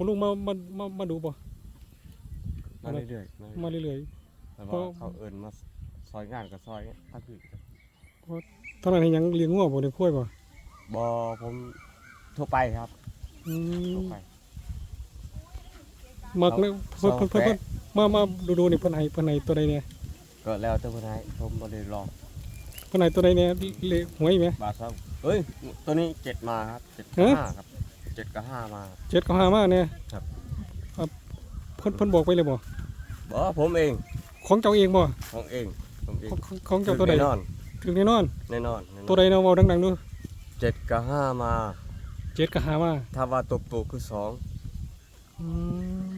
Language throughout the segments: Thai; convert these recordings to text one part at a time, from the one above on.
คุณลุงมามามามาดูบ่มาเรื่อยๆมามาเรื่อยแต่เพราะว่าเขาเอิ้นมาซอยงานกับซอยพักอยู่ๆตอนนั้นยังเลี้ยงงัวบ่ได้คุ้ยบ่บ่ผมทั่วไปครับอืมทั่วไป มักเนี่ยเพิ่นสองเพิ่นเพิ่นแปะมามาดูดูนี่เพิ่นให้เพิ่นให้ตัวใดเนี่ยก็แล้วแต่ผู้ใดผมบ่ได้ลองเพิ่นให้ตัวใดเนี่ยเลขหวยไหม บาทครับเฮ้ย ตัวนี้เจ็ดมาครับเจ็ดกับฮะห้าครับเจ็ดกับห้ามา เจ็ดก็ห้ามาเนี่ยครับ อะเพิ่นเพิ่นบอกไปเลยบ่บ่ผมเองของเจ้าเองบ่ของเองผมเองของของของเจ้าตัวใดแน่นอนถึงแน่นอน แน่นอนแน่นอนตัวใดเนาะเว้าดังๆดูเจ็ดกับห้ามา เจ็ดก็ห้ามาถ้าว่าตัวโปคือสองอืม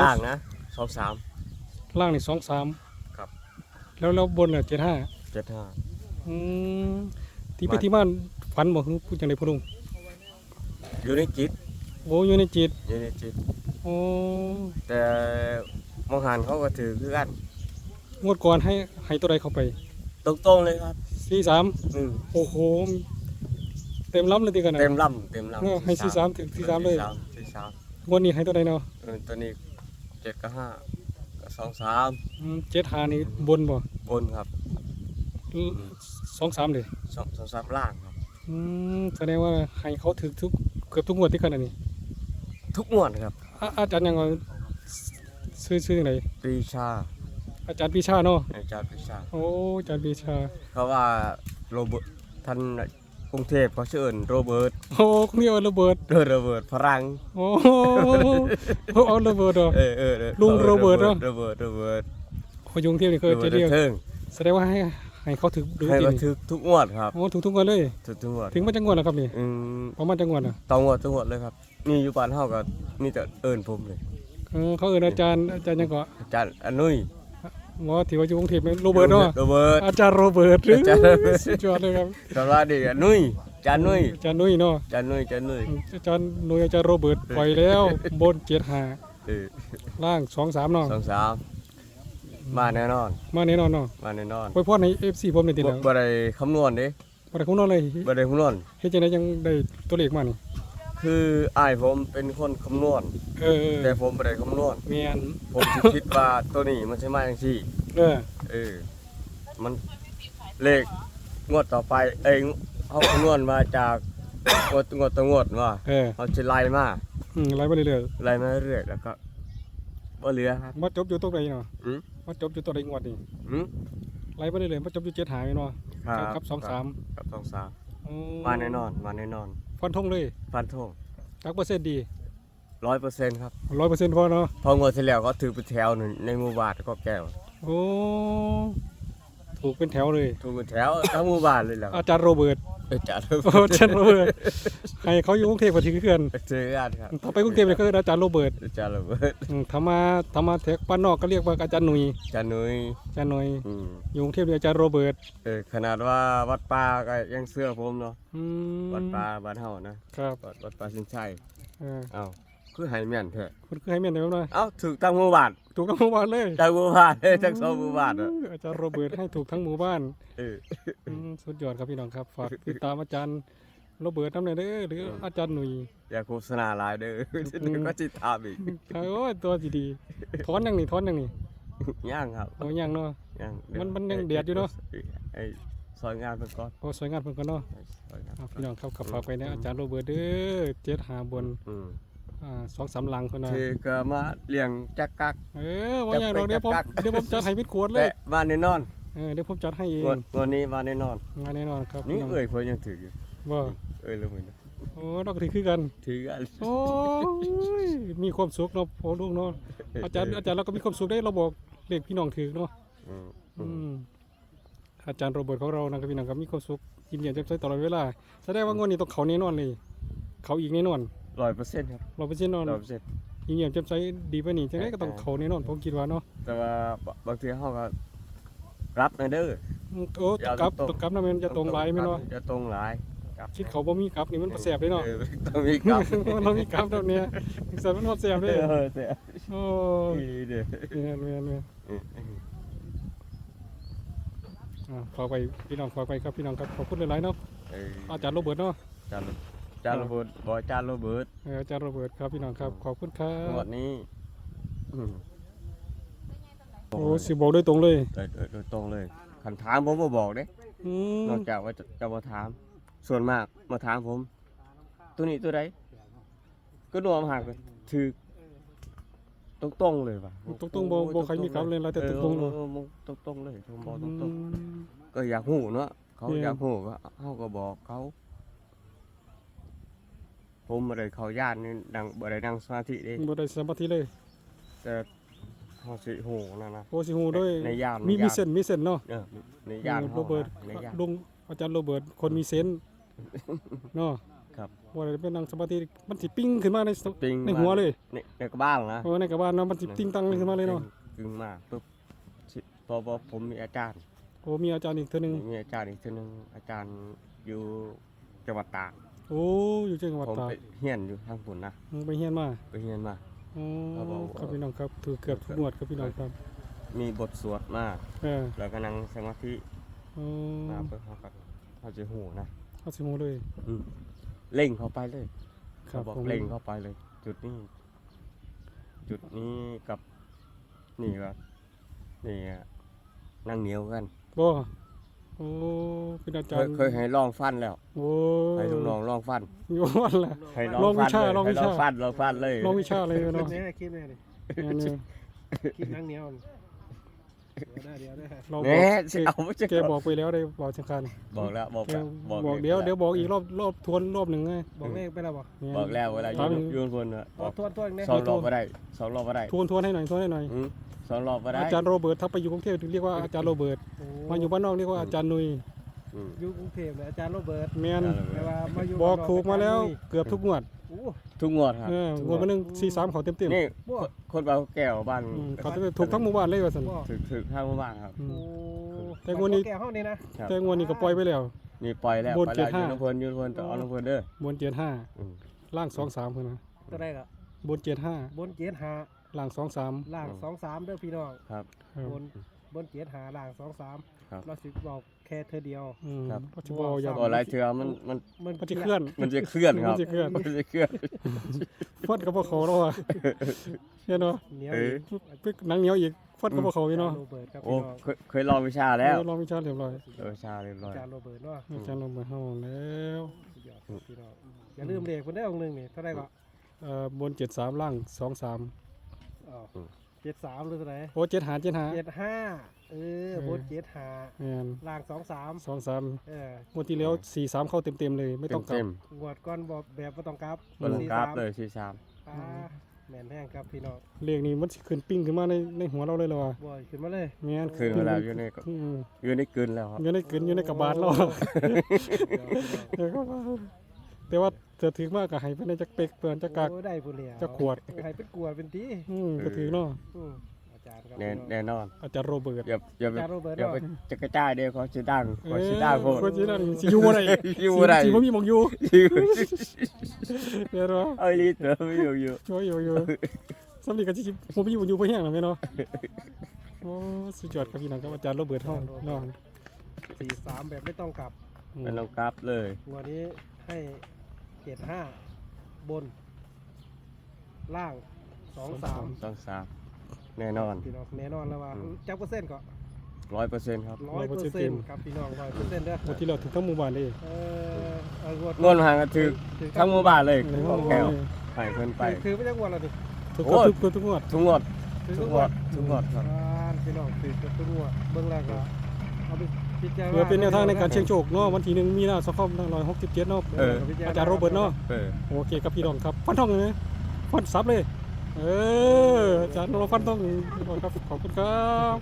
ล่างนะสองสาม ล่างนี่สองสามครับ แล้วแล้วบนน่ะเจ็ดห้าเจ็ดห้า อืมที่ไปมา ที่บ้านฝันบ่คือพูดจังได๋พ่อลุง อยู่ในจิตโอ้อยู่ในจิตอยู่ในจิต โอ้แต่มองหันเขาก็ถือคือกันงวดก่อนให้ให้ตัวใดเข้าไปตรงๆเลยครับ43อืมโอ้โห เต็มล้ำเลยติกันน่ะเต็มลำเต็มเออลำให้สี่สามถึงสี่สามเลย สี่สามงวดนี้ให้ตัวใดเนาะเออตัวนี้เจ็ดกับห้ากับสองสามอืม7 5นี่บนบ่บนครับสองสามเลยสองสองสามล่างครับอืมแสดงว่าให้เขาถึกทุกเกือบทุกงวดที่กันอันนี้ทุกงวดครับ อะอาจารย์ยังว่าซื้อซื้อจังไดปรีชา อาจารย์ปีชาเนาะอาจารย์ปรีชา โอ้อาจารย์ปีชาเพราะว่าโรเบิร์ตท่านกรุงเทพเขาชื่อเอิ้นโรเบิร์ตโอ้คุณนี่เอาระเบิดเออโรเบิร์ตฝรั่งโอ้เขาเอาระเบิดเหรอ เออเออเออลุงโรเบิร์ตเนอะโรเบิร์ตโรเบิร์ตเขายุงเที่ยวนี่เคยโรเบิจะร์ตเรียกเทิง แสดงว่าให้ ให้เขาถึกดูให้จริมางถึกทุกงวดครับโอ้ถูกทุกงวดเลย ทุกทุกงวดถึงมาจังหวัดแล้วครับนี่อืมประมาณจังหวัดอะต้องงวดทุกงวดเลยครับนี่อยู่บ้านเฮาก็มีแต่เอิ้นผมเลยเออเขาเอิ้นอาจารย์อาจารย์ยังก็อาจารย์อนุยหมอที่ว่าอยู่กรุงเทพนี่โรเบิร์ตเนาะโรเบิร์ต อาจารย์โรเบิร์ตอาจารย์โรเบิร์ตสุดยอดเลยครับสวัสดีอนุยอาจารย์นุยอาจารย์นุ้ยเนาะอาจารย์นุยอาจารย์นุยอาจารย์นุ้ยอาจารย์โรเบิร์ตปล่อยแล้วบนเจ็ดหาเออล่างสองสามเนาะสองสาม มาแน่นอน มาแน่นอนเนาะมาแน่นอนไว้พอในเอฟซีผมนี่ติดบ่แล้วบ่ได้คำนวณเด้บ่ได้คงนอนเลยบ่ได้คำนวณเฮ็ดจังได๋ยังได้ตัวเลขมานี่คืออ้ายผมเป็นคนคำนวณเออแต่ผมบ่ได้คำนวณแม่นผมสิคิดว่าตัวนี้มันสิมาจังซี่เออเออมันเลขงวดต่อไปเอ้ยเขาคำนวณมาจากงวดงวดต่องวดว่าเออเขาจะไล่มาอืมไล่ไปเรื่อยไล่มาเรื่อยๆแล้วก็บ่เหลือครับๆมาจบอยู่ตรงใดเนาะอืม มาจบอยู่ตัวใดงวดนี่อืม ไล่ไปเรื่อยๆมาจบอยู่เจ็ดหาแม่นบ่ครับกับสองสามกับสองสามอืมาแน่นอนมาแน่นอนฟันธงเลยฟันธงจักเปอร์เซ็นต์ดีร้อยเปอร์เซ็นต์ครับ100%พอเนาะพองวดที่แล้วก็ถือไปแถวหนึ่งในหมู่บ้านก็แก้วโอ้ ถูกเป็นแถวเลย ถูกไปแถวทั้งหมู่บ้านเลยแหล้วอาจารย์โรเบิร์ตเออจัดโอ้อาจารย์โรเบิร์ตให้เขาอยู่กรุงเทพก็ถือเกินเจอกันครับถ้าไปกรุงเทพเนี่ยก็อาจารย์โรเบิร์ตจัดระเบิดอืมถ้ามาถ้ามาแถกบ้านนอกก็เรียกว่าอาจารย์หนุ่ยจัดหนุยอาจารย์หนุ่ยอืมอยู่กรุงเทพเรียกอาจารย์โรเบิร์ตเออขนาดว่าวัดป่าก็ยังเสื้อผมเนาะอืมวัดป่าบ้านเฮานะครับวัดวัดป่าสินชัยเออเอ้า คือให้แม่นแท้คุณคือให้เมียนได้ไหมหน่อยเอ้าถูกตั้งหมู่บ้านถูกทั้งหมู่บ้านเลยตั้งหมู่บ้านเอ้ยทั้งสองหมู่บ้านอะอาจารย์โรเบิร์ตให้ถูกทั้งหมู่บ้านเอออืมสุดยอดครับพี่น้องครับฝากติดตามอาจารย์โรเบิร์ตน้ำหน่อยเด้อหรืออาจารย์หนุ่ย อย่าโฆษณาหลายเด้อเดี๋ยวก็สิถามอีกโอ้ยตัวสีดีถอนยังนี่ถอนยังนี่ย่างครับโอ้ยังเนาะ ย่างมันมันยังเดือดอยู่เนอะ ไอ้ซอยงานเพิ่นก่อนโอ้สวยงามเพิ่นกันเนาะซอยงานอ่าพี่น้องครับขับฝากไปนะอาจารย์โรเบิร์ตเด้อเจ็ดหาบนอืม อ่าสองสามลังคนน่ะคือก็มาเลี้ยงจักกัก เออว่าอย่างเราเดี๋ยวผมจับไปจับกัก เดี๋ยวผมจัดให้พิดขวดเลแต่ยมาแน่นอนเออเดี๋ยวผมจัดให้เองงวดงวดนี้มาแน่นอน งานแน่นอนครับนี่พี่น้องเอ้ยเพิ่นยังถืออยู่ว่าเอ้ยแล้วมึงนะโอ้ดอกถือคือกันถือกันโอ้ยมีความสุขเนาะพอลูกเนาะอาจารย์อาจารย์เราก็มีความสุขได้เราบอกเลขพี่น้องถือเนาะอืมอืมอาจารย์โรเบิร์ตของเรานะครับพี่น้องครับมีความสุขยิ้มแย้มแจ่มใสตลอดเวลาแสดงว่างวดนี้ต้องเขาแน่นอนเลยเขาอีกแน่นอน ร้อยเปอร์เซ็นต์ครับเราไปเช่นนอนร้อยเปอร์เซ็นต์ยิ้มแย้มแจ่มใสดีไปนี่จังไดก็ต้องเขาแน่นอนผมคิดว่าเนาะแต่ว่าบางทีเขาก็รับนะเด้ออืมโอ้ตกกลับตกกลับนะแมันจะตรงหลายไหมเนาะจะตรงหลายคิดเขาบ่มีกลับนี่มันบ่แสบเลยเนาะออต้องมีกลับเรามีกราฟแบบเนี้ยสันมันหมดเสียบเอเลยอเสียโอ้ดีเด้อเมียนเมียนเมียนอืมอ่าฝากไปพี่น้องฝากไปครับพี่น้องครับขอบคุณหลายๆเนาะเอออาจารย์โรเบิร์ตเนาะจันอาจารย์ โรเบิร์ตบอกอาจารย์โรเบิร์ตเอออาจารย์โรเบิร์ตครับพี่น้องครับขอบคุณครังวบดนี้อืมโอ้สิบอกโดยตรงเลยโดยโดยโดยตรงเลยคันถามผมบ่บอกเด้ อืมนอกจากว่าจะจะมาถาม ส่วนมากมาถามผม ตัวนี้ตัวใดก็รวมหักเลยถือตรงตรงๆเลยว่ะตรงๆบ่บ่ใครมีกลับเลยแล้วแต่ตรงๆเลยเออตรงตรงๆเลยผมบอกตรงตรงอืมๆก็อยากหูเนาะเขาเนี่ยอยากหูก็เฮาก็บอกเขา ผมบ่ได้เข้าย่านนี่ดังบ่ได้นั่งสมาธิเด้บ่ได้สมาธิเลยแต่เฮาสิหูนั่นนะ โอ้สิฮู้ด้วยในย่านมีในมีย่านเส้นมีเส้นเนาะเออในย่านโรเฮาเบิร์ตนะในย่านลุงอาจารย์โรเบิร์ตคนมีเซนส์เนาะครับ ว่าได้เป็นนั่งสมาธิมันสิปิ้งขึ้นมาในสปิ้งในหัวเลยในในกระบ้างนะโอ้ในกระบานเนาะมันสิติ้งตังขึ้นมาเลยเนาะกึ่งมาปุ๊บสิพอพอผมมีอาจารย์โอ้มีอาจารย์อีกเทื่อนึง มีอาจารย์อีกทีหนึงอาจารย์อยู่จังหวัดตาก โอ้อยู่จังหวัดผมตากไปเฮียนอยู่ทางฝุ่นนะอืมไปเฮียนมาไปเฮียนมา อ๋อครับผมครับพี่น้องครับถือเกือบทุกงวดครับพี่น้องครับมีบทสวดมาเออแล้วก็นั่งสมาธิอ๋อมาเพื่อเขาก็เขาจะหูนะเอาสิฮู้เลยอืมเล่งเข้าไปเลยครัเขาบบอกผมเล่งเข้าไปเลย จุดนี้ จุดนี้กับนี่ก็นี่อะนั่งเหนียวกัน บ่ โอ้เป็นอาเคจารยย์เคยให้ลองฟันแล้วโอ้ให้ลูกน้องลองฟันอยู่วันละ ให้ลองวิชาฟันลองวิให้ชาฟันลองฟันเลย ลองวิชาเลยคลิเนาะปนี้คลิปนี้ดิเนี่ยเนี่ยคลิปนั่งเหนียวนี่ เดี๋ยวได้เดี๋ยวได้เราบแหน่อกสิเอาไม่ใช่แกบอกไปแล้วได้บอกสำคัญบอกแล้วบอกแกแล้วบอกเดี๋ยวเดี๋ยวบอกอีกรอบรอบทวนรอบหนึ่งไงบอกเลขไปแล้วบอกเนี่ย บอกแล้วเวลาถามยืนยืนคนน่ะบอกทวนทวนเนี่ยสองรอบก็ได้สองรอบก็ได้ทวนทวนให้หน่อยทวนให้หน่อยอืมสองรอบก็ได้อาจารย์โรเบิร์ตถ้าไปอยู่กรุงเทพเรียกว่าอาจารย์โรเบิร์ตโอ้มาอยู่บ้านนอกเรียกว่าอาจารย์นุย อืม อยู่กรุงเทพเนี่ยอาจารย์โรเบิร์ตแมนแต่ว่ามาอยู่บอกนถูกมาแล้วอาจารย์เกือบทุกงวดโอ้ทุกงวดครับเอองวดมาหนึ่งสี่สามเขาเต็มเต็มนี่บ่คนเบาแก้วบ้านอืมเขาเต็มๆถูกทั้งหมู่บ้านเลยว่าสัน บ่ถึกถึกข้างหมู่บ้านครับอืมโอ้แต่งวดนี้ แก้วเฮานี่นะ ครับ แต่งวดนี้ก็ปล่อยไปแล้ว นี่ปล่อยแล้วบนปล่อยแล้วเจ็ดห้ายืนน้ำเพลินยืนน้ำเพลินต่อเอาน้ำเพลินเด้อบนเจ็ดห้าอืมล่างสองสามคนนะตัวแรกอะบนเจ็ดห้าบนเจ็ดหาล่างสองสามล่างสองสามเด้อพี่น้องครับครับบน บนเจ็ดหาล่างสองสามครับ เราสิบอกแค่เธอเดียว อืมครับ ปัจจุบันอย่าบ่หลายเทื่อมันมันมันมันจะเคลื่อน มันจะเคลื่อนครับ มันจะเคลื่อน มันจะเคลื่อนฟดกับพวกเขาแล้วอะเห็นเนาะเหนียวเอออีกปึ๊กหนังเหนียวอีกฟดกับพวกเขาอีกเนาะโรเบิร์ตครับโอ้พี่น้องเคยเคยลองวิชาแล้วเออลองวิชาเรียบร้อยเออวิชาเรียบร้อย อาจารย์โรเบิร์ตเนาะอาจารย์ลงไปห้องแล้วสุดยอดครับพี่น้องอย่าลืมเลขคนได้องค์หนึ่งนี่เท่าไหรก็เอ่อบนเจ็ดสามล่างสองสาม เจ็ดสามหรือเท่าไหรโอ้เจ็ดหาเจ็ดหา เจ็ดห้าเออเออ บนเจ็ดห้าแมนล่างสองสามสองสามเอองวดที่แล้วสี่สามเข้าเต็มเต็มๆเลยไม่ต้องกลัเต็บมงวดก้อนบอกแบบไม่ต้องกลับๆบนลงกราฟเลยสี่สามอ่าแม่นแห้งครับพี่น้องเลขนี้มันสิขึ้นปิ้งขึ้นมาในในหัวเราเลยเหรอวะบ่อยขึ้นมาเลย แมนคืนเวลาอยู่ในอืมอยู่ในกลืนแล้วครับอยู่ในกลืนอยู่ในกระบาดเรา เดี๋ยวพี่น้อง เดี๋ยวก็ว่า แต่ว่าเสือถือมากกับให้ไปในจักเปกเปินจักกาก โอ้ได้บุญแล้วจะขวด ให้เป็นกวดเป็นตีอืมก็ถือเนาะอืมอาจารย์ครับแน่พี่น้องแน่นอน อาจารย์โรเบิร์ตอย่าอย่าอาไปจารย์โรเบิร์ตอย่าเนาะไปจะกระจายเดี๋ยวเขาจะดังเขาจะดังโคตรคนจีนั่นสิอยู่บ่ได้อยู่บ่ได้ สิบ่มีหมองอยู่อยู่เดี๋ยวเนาะ เอ้ยลิเตอร์ไม่อยู่อยู่อยู่อยู่อยู่สำลีก็สิบ่มีหมองอยู่บ่แห้งหรอกแม่เนาะ โอ้สุดยอดครับพี่น้องครับอาจารย์โรเบิร์ตเฮาเนาะสี่สามแบบไม่ต้องกลับอืมเป็นลงกราฟเลย งวดนี้ให้ เจ็ดห้าบน ล่างสองสามต้องสามแน่นอน พี่น้องแน่นอนแล้วว่าอืม จักเปอร์เซ็นต์ก็ร้อยเปอร์เซ็นต์ครับร้อยเปอร์เซ็นต์ครับพี่น้องร้อยเปอร์เซ็นต์เด้องวดที่แล้วถึงทั้งหมู่บ้านเลยเออเอางวดงวนห่างกันถือทั้งหมู่บ้านเลยโอ้ของแก้วให้เพิ่นไปคือคือไม่ใช่งวดแล้วดิทุกโอ้ย ทุกทุกงวดทุกงวดคือทุทุกกงงววดดทุกงวดครับ อ่าพี่น้องคือทุกงวดเบื้องแรกก็เอาไป พิจารณาเพื่อเป็นแนวทางในการเชียงโชคเนาะวันที่หนึ่งมีนาสองพันร้อยหกสิบเจ็ดเนาะเออ อาจารย์โรเบิร์ตเนาะเออโอเคครับพี่น้องครับฟันทองเลยไหมฟันซับเลย เอออาจารย์เราฟันทองครับขอบคุณครับ